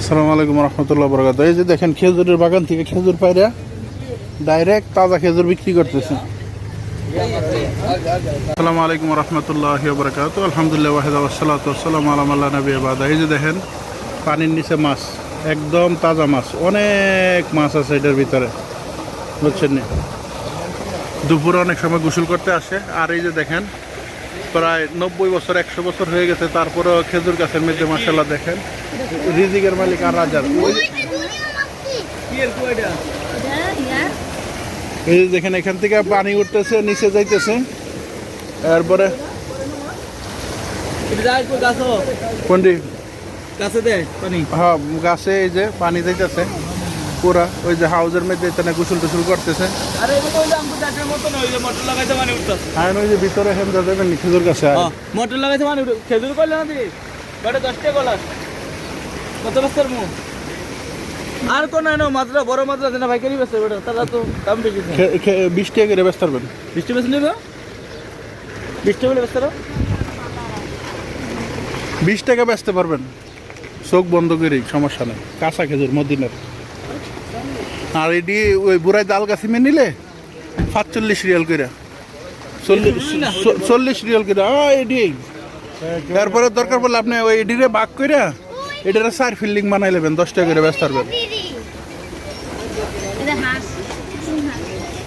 আসসালামু আলাইকুম রহমতুল্লাহ বরকাত এই যে দেখেন খেজুরের বাগান থেকে খেজুর পায়রা ডাইরেক্ট তাজা খেজুর বিক্রি করতেছে। আসসালামু আলাইকুম রহমতুল্লাহ বরকাত আলহামদুলিল্লাহ ওয়াহিদ ওয়াসালাত ওসালাম আলাম আল্লাহ নবী আবাদ এই যে দেখেন, পানির নিচে মাছ, একদম তাজা মাছ, অনেক মাছ আছে এটার ভিতরে। বুঝছেন নি? দুপুরে অনেক সময় গোসল করতে আসে। আর এই যে দেখেন, প্রায় নব্বই বছর, একশো বছর হয়ে গেছে, তারপরেও খেজুর গাছের মধ্যে মাসাল্লাহ দেখেন। রিজিকের মালিক আর রাজার। এই দেখেন এখান থেকে পানি উঠতেছে নিচে যাইতেছে। তারপরে কোনটি? হ্যাঁ গাছে এই যে পানি যাইতেছে পুরা। ওই যে হাউজের মধ্যে এখানে গোসল টুসুল করতেছে। আরে ওই যে ভিতরে যাবেন খেজুর গাছে। মোটর উঠে খেজুর করলে না দিদি দশটা গলাস কত বছর মু? আর কোন এনো মাত্রা বড় মাত্রা দেনা ভাইকারি বেছে বেটা তারা তো দাম বেশি খে- খে- বিশ টাকা করে ব্যস্ত পারবেন। বৃষ্টি বেশি নেবে বৃষ্টি বলে বেচতে বিশ টাকা বেচতে পারবেন। চোখ বন্ধ করে সমস্যা নেই। কাঁচা খেজুর মদিনার। আর এটি ওই বুড়াই ডাল গাছি মেয়ে নিলে সাতচল্লিশ রিয়াল করে চল্লিশ চল্লিশ রিয়াল করে হ্যাঁ এটি তারপরে দরকার পড়লে আপনি ওই এডিরে বাক করে এটারে চার ফিল্ডিং বানাই নেবেন দশ টাকা করে ব্যস্ত পারবেন এটা হাঁস।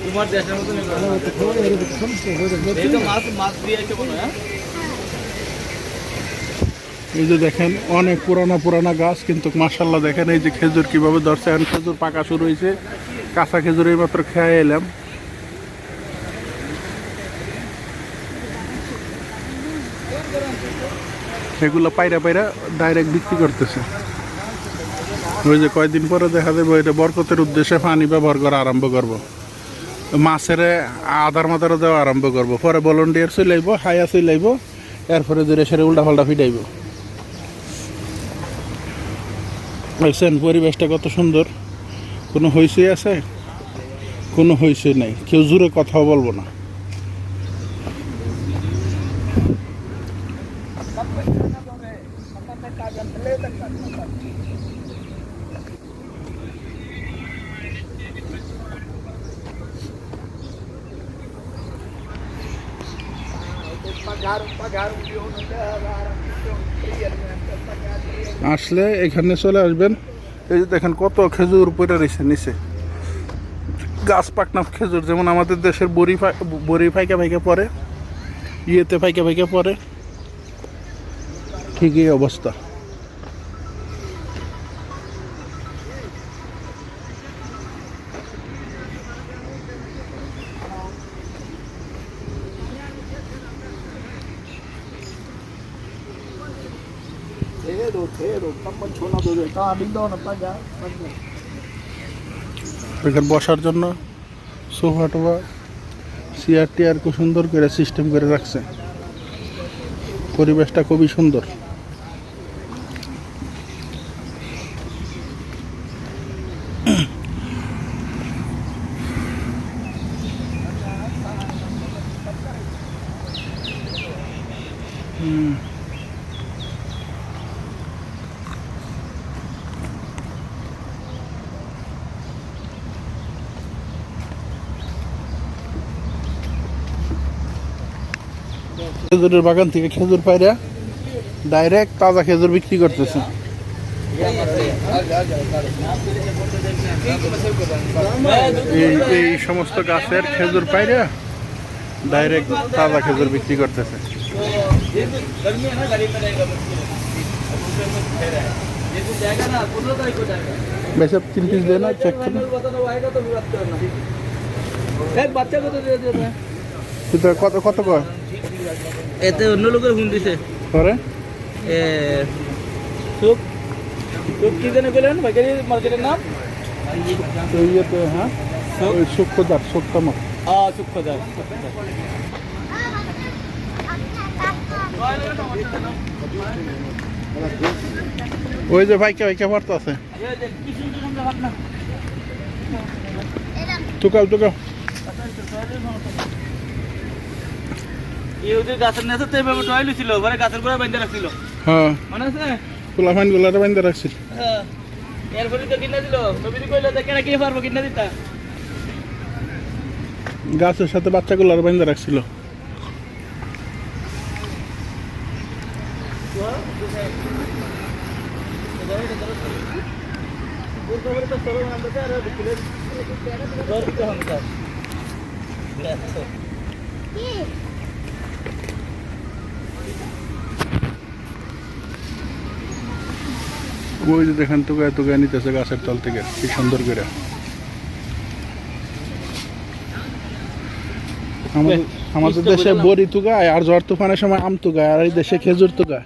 তোমার দেশের মতো নেবে এই তো মাছ মাছ দিয়ে আছে কোনো হ্যাঁ? এই যে দেখেন অনেক পুরানা পুরানা গাছ কিন্তু মার্শাল্লাহ দেখেন এই যে খেজুর কীভাবে ধরছে। এখন খেজুর পাকা শুরু হয়েছে কাঁচা খেজুর এই মাত্র খেয়ে এলাম। এগুলো পায়রা পায়রা ডাইরেক্ট বিক্রি করতেছে। ওই যে কয়দিন পরে দেখা যাবে ওইটা বরকতের উদ্দেশ্যে পানি ব্যবহার করা আরম্ভ করব। মাছের আধার মাদারও দেওয়া আরম্ভ করব। পরে ভলন্টিয়ার চলাইব হায়া চলাইব এরপরে ধরে সেরে উল্টা পাল্টা ফিটাইব দেখছেন, পরিবেশটা কত সুন্দর। কোনো হইচই আছে? কোনো হইচই নাই। কেউ জোরে কথাও বলব না। আসলে এখানে চলে আসবেন। এই যে দেখেন কত খেজুর পড়ে রয়েছে নিচে। গাছ পাকনা খেজুর, যেমন আমাদের দেশের বড়ি বড়ি ফাইকা ফাইকা পরে, ইয়েতে ফাইকা ফাইকা পড়ে ঠিকই অবস্থা। এখানে বসার জন্য সোফা টোফা চেয়ার টিয়ার খুব সুন্দর করে সিস্টেম করে রাখছে। পরিবেশটা খুবই সুন্দর। খেজুরের বাগান থেকে খেজুর পায়রা ডাইরেক্ট তাজা খেজুর বিক্রি করতেছে। এই সমস্ত গাছের খেজুর পায়রা ডাইরেক্ট তাজা খেজুর বিক্রি করতেছে। गर्मी है ना गाड़ी में रहेगा ये तो जाएगा ना पंद्रह तारीख को जाएगा বেসব তিন পিস দেয় না চেক করে बताना वो आएगा तो विरोध करना एक বাচ্চা কত দিয়ে দেবে কিন্তু কত কত কয় এতে অন্য লোকের ফোন দিছে করে এ সুপ সুপ কি জানে বলেন ভাইকারি মার্কেটের নাম ওই ইয়েতে হ্যাঁ ওই সূক্ষ্মদার সত্যমা আ সুপ খোঁজা ওই যে ভাইকে ভাইকে মারতে আছে। টুকাও টুকাও। গাছের নেশা তো এভাবে টয়লি ছিল ঘরে গাছের গোড়া বেঁধে রাখছিল। হ্যাঁ। মনে আছে? রাখছিল। হ্যাঁ। এরপরে তো কিনা দিল। নবীন কইলো যে কেন কিনে পারব কিনা দিতা? গাছের সাথে বাচ্চাগুলার বাইন্দা রাখছিল। ওই যে দেখেন তুগায় তুগায় নিতেছে গাছের তল থেকে কি সুন্দর করে আমাদের আমাদের দেশে। বড়ি তুগায় আর ঝড় তুফানের সময় আম তুগায় আর এই দেশে খেজুর তুগায়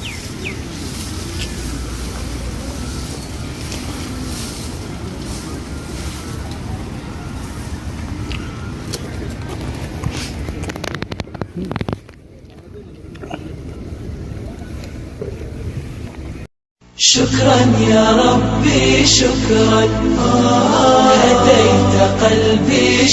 شكرا يا ربي شكرا. هديت قلبي